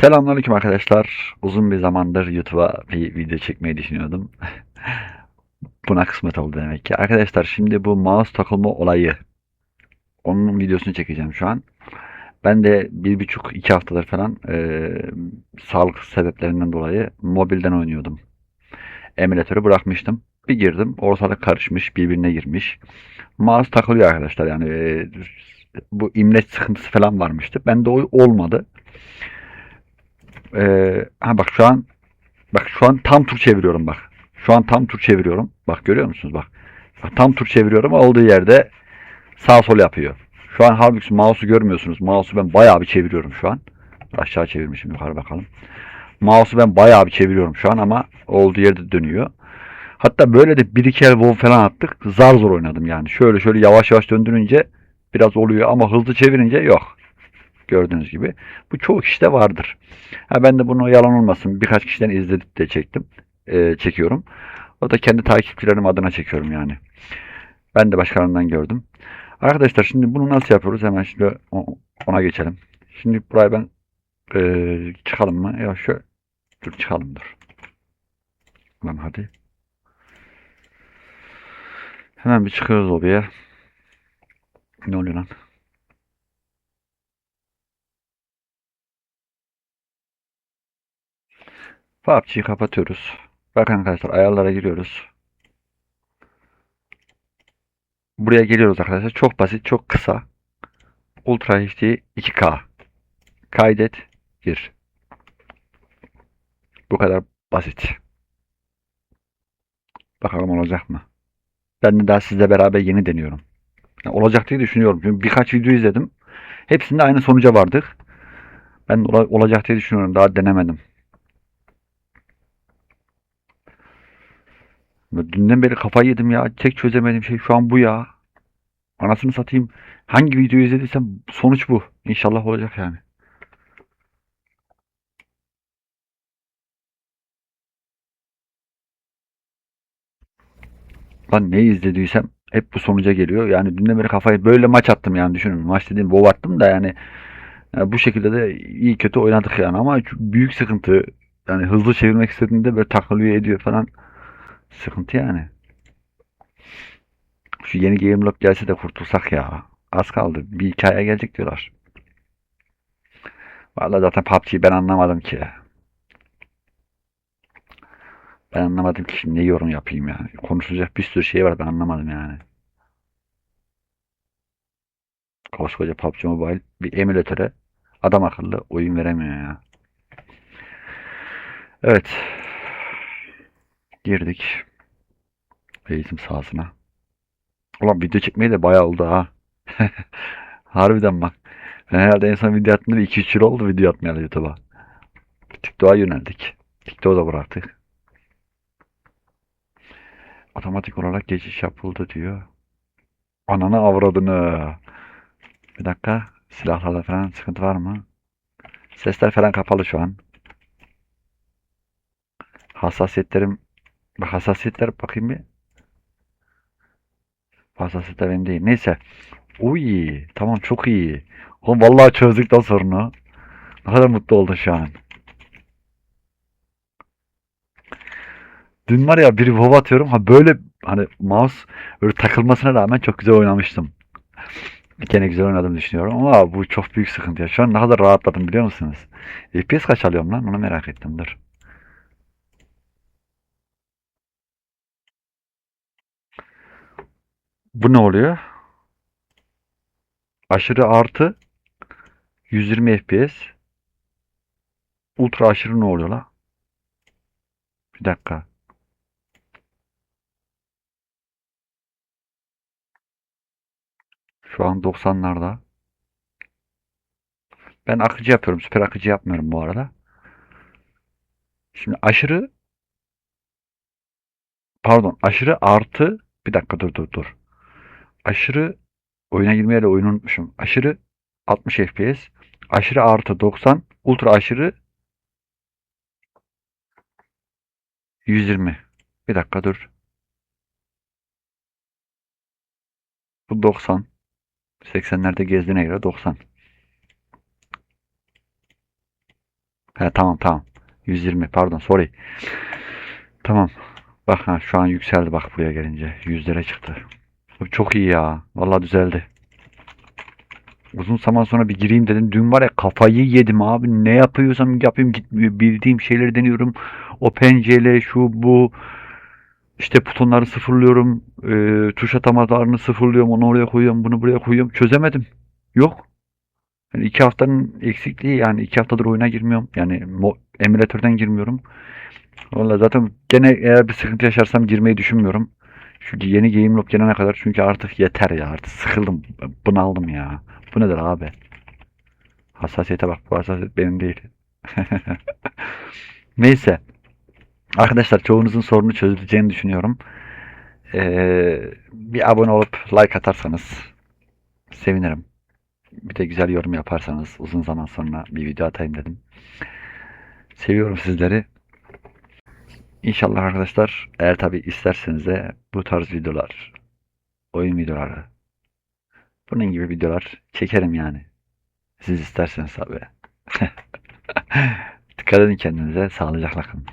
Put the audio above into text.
Selamünaleyküm arkadaşlar. Uzun bir zamandır YouTube'a bir video çekmeyi düşünüyordum. Buna kısmet oldu demek ki. Arkadaşlar şimdi bu mouse takılma olayı. Onun videosunu çekeceğim şu an. Ben de bir buçuk iki haftadır falan eee, sağlık sebeplerinden dolayı mobilden oynuyordum. Emülatörü bırakmıştım. Bir girdim. Ortalık karışmış. Birbirine girmiş. Mouse takılıyor arkadaşlar. Yani eee, bu imleç sıkıntısı falan varmıştı. Bende o olmadı. Ee, ha bak şu an bak şu an tam tur çeviriyorum bak. Şu an tam tur çeviriyorum. Bak görüyor musunuz bak. Bak tam tur çeviriyorum. Olduğu yerde sağ sol yapıyor. Şu an halbuki mouse'u görmüyorsunuz. Mouse'u ben bayağı bir çeviriyorum şu an. Aşağı çevirmişim yukarı bakalım. Mouse'u ben bayağı bir çeviriyorum şu an ama olduğu yerde dönüyor. Hatta böyle de bir iki el WoW falan attık. Zar zor oynadım yani. Şöyle şöyle yavaş yavaş döndürünce biraz oluyor ama hızlı çevirince yok. Gördüğünüz gibi. Bu çoğu kişide vardır. Ha ben de bunu yalan olmasın birkaç kişiden izledip de çektim. Ee, çekiyorum. O da kendi takipçilerim adına çekiyorum yani. Ben de başkalarından gördüm. Arkadaşlar şimdi bunu nasıl yapıyoruz? Hemen şimdi ona geçelim. Şimdi buraya ben ee, çıkalım mı? Ya şu dur çıkalım dur. Lan hadi. Hemen bir çıkıyoruz lobby'ye. Ne oluyor lan? PUBG'yi kapatıyoruz. Bakın arkadaşlar ayarlara giriyoruz. Buraya geliyoruz arkadaşlar. Çok basit, çok kısa. Ultra HD 2K. Kaydet, gir. Bu kadar basit. Bakalım olacak mı? Ben de daha sizle beraber yeni deniyorum. Ya olacak diye düşünüyorum. Çünkü birkaç video izledim. Hepsinde aynı sonuca vardık. Ben ola- olacak diye düşünüyorum. Daha denemedim. Dünden beri kafayı yedim ya. Tek çözemediğim şey şu an bu ya. Anasını satayım. Hangi videoyu izlediysem sonuç bu. İnşallah olacak yani. Lan ne izlediysem hep bu sonuca geliyor. Yani dünden beri kafayı böyle maç attım yani düşünün. Maç dediğim WoW attım da yani, yani bu şekilde de iyi kötü oynadık yani ama büyük sıkıntı. Yani hızlı çevirmek istediğinde böyle takılıyor ediyor falan. Sıkıntı yani. Şu yeni game lock gelse de kurtulsak ya. Az kaldı. Bir hikaye gelecek diyorlar. Vallahi zaten PUBG'yi ben anlamadım ki. Ben anlamadım ki ne yorum yapayım yani. Konuşulacak bir sürü şey var ben anlamadım yani. Koskoca PUBG Mobile bir emülatöre adam akıllı oyun veremiyor ya. Evet. Girdik. Eğitim sahasına. Ulan video çekmeye de bayağı oldu ha. Harbiden bak. Ben herhalde en son video attığımda 2-3 yıl oldu video atmayalı YouTube'a. TikTok'a yöneldik. TikTok'u da bıraktık. Otomatik olarak geçiş yapıldı diyor. Ananı avradını. Bir dakika. Silahlarda falan sıkıntı var mı? Sesler falan kapalı şu an. Hassasiyetlerim Bak hassasiyetler bakayım bir. Hassasiyetler benim değil. Neyse. Uy, tamam çok iyi. Oğlum vallahi çözdük lan sorunu. Ne kadar mutlu oldum şu an. Dün var ya bir WoW atıyorum. Ha böyle hani mouse böyle takılmasına rağmen çok güzel oynamıştım. Gene güzel oynadım düşünüyorum ama bu çok büyük sıkıntı ya. Şu an ne kadar rahatladım biliyor musunuz? FPS kaç alıyorum lan? Onu merak ettim. Dur. Bu ne oluyor? Aşırı artı 120 FPS. Ultra aşırı ne oluyor la? Bir dakika. Şu an 90'larda. Ben akıcı yapıyorum. Süper akıcı yapmıyorum bu arada. Şimdi aşırı pardon aşırı artı bir dakika dur dur dur. Aşırı oyuna girmeye de oyunu unutmuşum. Aşırı 60 FPS. Aşırı artı 90. Ultra aşırı 120. Bir dakika dur. Bu 90. 80'lerde gezdiğine göre 90. He tamam tamam. 120 pardon sorry. Tamam. Bak ha şu an yükseldi bak buraya gelince. Yüzlere çıktı. Bu çok iyi ya. Vallahi düzeldi. Uzun zaman sonra bir gireyim dedim. Dün var ya kafayı yedim abi. Ne yapıyorsam yapayım gitmiyor. Bildiğim şeyleri deniyorum. O pencere şu bu. İşte butonları sıfırlıyorum. E, tuş atamalarını sıfırlıyorum. Onu oraya koyuyorum. Bunu buraya koyuyorum. Çözemedim. Yok. Yani iki haftanın eksikliği yani iki haftadır oyuna girmiyorum. Yani emülatörden girmiyorum. Valla zaten gene eğer bir sıkıntı yaşarsam girmeyi düşünmüyorum. Şu yeni Game Loop gelene kadar çünkü artık yeter ya artık sıkıldım. Bunaldım ya. Bu nedir abi? Hassasiyete bak. Bu hassasiyet benim değil. Neyse. Arkadaşlar çoğunuzun sorunu çözüleceğini düşünüyorum. Ee, bir abone olup like atarsanız sevinirim. Bir de güzel yorum yaparsanız uzun zaman sonra bir video atayım dedim. Seviyorum sizleri. İnşallah arkadaşlar eğer tabi isterseniz de bu tarz videolar, oyun videoları, bunun gibi videolar çekerim yani. Siz isterseniz tabi. Dikkat edin kendinize, sağlıcakla kalın.